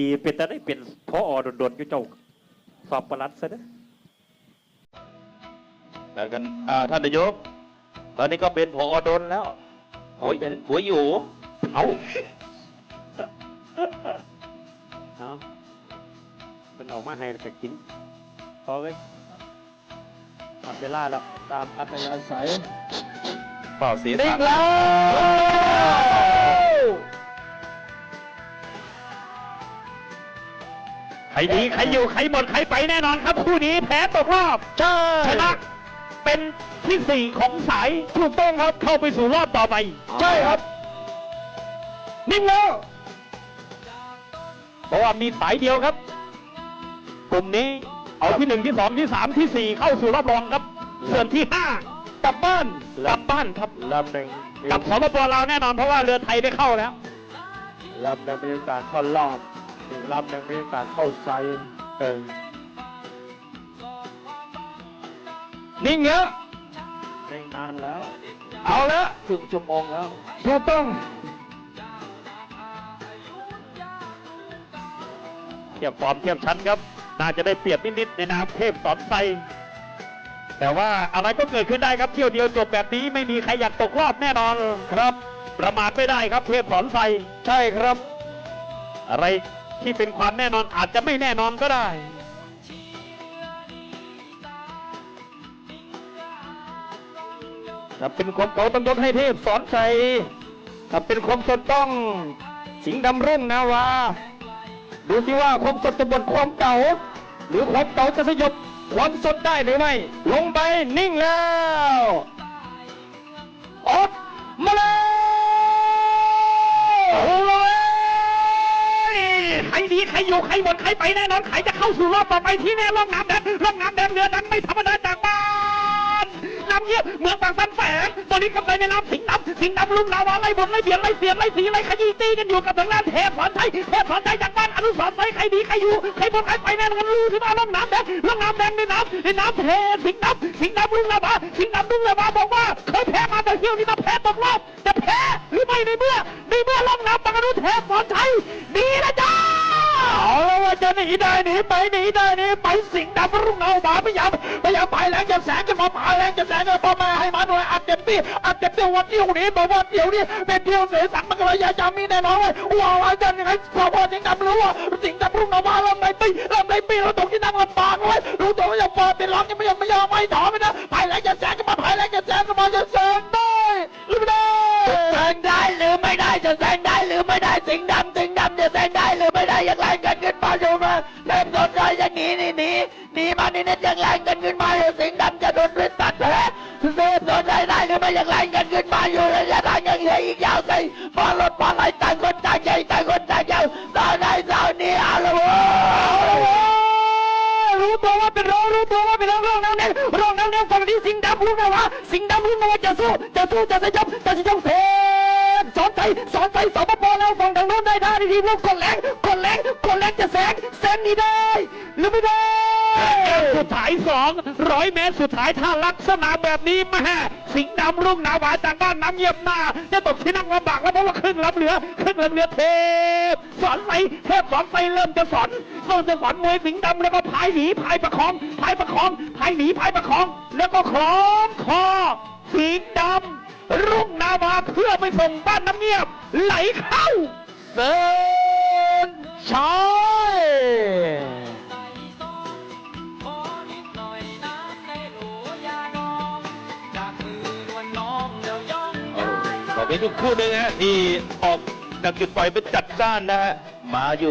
ดีเป็นแต่ได้เป็นพออดนๆอยู่เจ้าสอบประหลัดซะเด้อแล้วกันอ่าท่านนายก ตอนนี้ก็เป็นผอดนแล้วโอ้ยเป็นหัวอยู่ เอาเอาเป็นออกมาให้แล้วก็กินพอเลยหมดเวลาแล้วตามอัธยาศัยเปล่าเสียนิ่สางแล้ว รดีใครอยู่ใครหมดใครไปแน่นอนครับคู่นี้แพ้ตกรอบใช่ชนะเป็นที่สี่ของสายถูกต้องครับเข้าไปสู่รอบต่อไป ใช่ครับ นิ่งแล้วเพราะว่ามีสายเดียวครับ กลุ่มนี้เอาที่หนึ่งที่สองที่สามที่สี่เข้าสู่รอบรองครับ ส่วนที่ห้ากลับบ้านกลับบ้านครับลำหนึ่งกับสปปลาวแน่นอนเพราะว่าเรือไทยได้เข้าแล้วลำหนึ่งมีโอกาสเข้ารอบ อีกลำหนึ่งมีโอกาสเข้าไซน์เออนิ่งเยอะได้นานแล้ว เอาละครึ่งชั่วโมงแล้วถูกต้องเทียบฟอร์มเทียบชั้นครับ น่าจะได้เปรียบนิดๆในนามเทพสอนไซแต่ว่าอะไรก็เกิดขึ้นได้ครับเที่ยวเดียวจบแบบนี้ไม่มีใครอยากตกรอบแน่นอนครับ ประมาทไม่ได้ครับเทพสอนไซใช่ครับ อะไร ที่เป็นความแน่นอนอาจจะไม่แน่นอนก็ได้ ถ้าเป็นความเก่าต้องยกให้เทพสอนชัยถ้าเป็นความสดต้องสิงดำรุ่งนาวาดูสิว่าความสดจะบดความเก่า หรือความเก่าจะสยบความสดได้หรือไม่ ลงไปนิ่งแล้ว ใครดีใครอยู่ใครหมดใครไปแน่นอนใครจะเข้าสู่รอบต่อไปที่แน่ร่องน้ำแดงร่องน้ำแดงเรือดังไม่ธรรมดาจากบ้านน้ำเยี่ยมเมืองบางสันแฝงตอนนี้กำไรในน้ำสิงน้ำสิงน้ำลุ่มลาวาไล่บนไล่เบียดไล่เสียดไล่สีไล่ขยี้ตีกันอยู่กับทางด้านเทพสอนไทยเทพสอนไทยจากบ้านอนุสรณ์ไทยใครดีใครอยู่ใครบนใครไปแน่นอนรู้ที่มาล่องน้ำแดงล่องน้ำแดงในน้ำในน้ำเทสิงน้ำสิงน้ำลุ่มลาวาสิงน้ำลุ่มลาวาบอกว่าเคยแพ้มา เที่ยวนี้มาแพ้ตกรอบจะแพ้หรือไม่ในเมื่อในเมื่อล่องน้ำบางอนุเทพสอนไทยดีนะจ้าเอาละว่าจะหนีได้หนีไปหนีได้หนีไปสิงดำรุ่งเงาบาพยายามพยายามไปแรงจะแสงจะมาผาแรงจะแสงจะพ่อแม่ให้มาหน่อยอัดเต็มที่อัดเต็มที่วันเดียวนี้บอกว่าเดียวนี้เป็นเดียวเสียสังมันก็เลยอยากจะมีแน่นอนเลยว่าอะไรจะยังไงพอพอสิงดำรู้ว่าสิงดำรุ่งเงาบาลำในปีลำในปีเราตกที่นั่งลำบากเลยรู้ตัวว่าจะเปิดเป็นร้องยังไม่ยอมไม่ยอมไม่ถอไม่นะภา งได้หรือไม่ได้จะแสงได้หรือไม่ได้สิงดำสิงดำจะแสงได้หรือไม่ได้อย่างไรกันขึ้นมาอยู่มาเริ่มสนใจอย่างนี้นี่หนีหนีมานี่เน็ตอย่างไรกันขึ้นมาอยู่สิงดำจะโดนริดตัดแผลเริ่มสนใจได้หรือไม่อย่างไรกันขึ้นมาอยู่ระยะทางยังเหลืออีกยาวไกลพอรถพอไหลต่างคนต่างใหญ่ต่างคน ร้องน้ำแดงฝั่งนี้สิงห์ดำรู้นะว่าสิง ห์ดำรู้นะว่าจะสู้จะสู้จะสยบจะสยบเพอนใจสอนใจสปปแล้วฝั่งทางโน้นได้ท่าดีๆลูกกดแรงกดแรงกดแรงจะแสงแสงนี้ได้ หรือไม่ได้สุดท้ายสองร้อยเมตรสุดท้ายถ้าลักษณะแบบนี้แม่สิงห์ดำรุ่งนาวาจากบ้านน้ำเยียมหน้าจะตกที่นั่งลำบากแล้วเพราะว่าครึ่งลำเหลือครึ่งลำเหลือเทพสอนไปเทพสอนไปเริ่มจะสอนเริ่มจะสอนมวยสิงห์ดำแล้วก็พายหนีพายประคองพายประคองพายหนีพายประคอง แล้วก็คล้องคอสิงห์ดำรุ่งนาวาเพื่อไปส่งบ้าน ไหลเข้าเดินชัยขอนิดหน่อยน้ำในโหลยายขอเป็นอีกคู่หนึ่งฮะที่ออกจากจุดปล่อยเป็นจัดจ้านนะฮะมาอยู่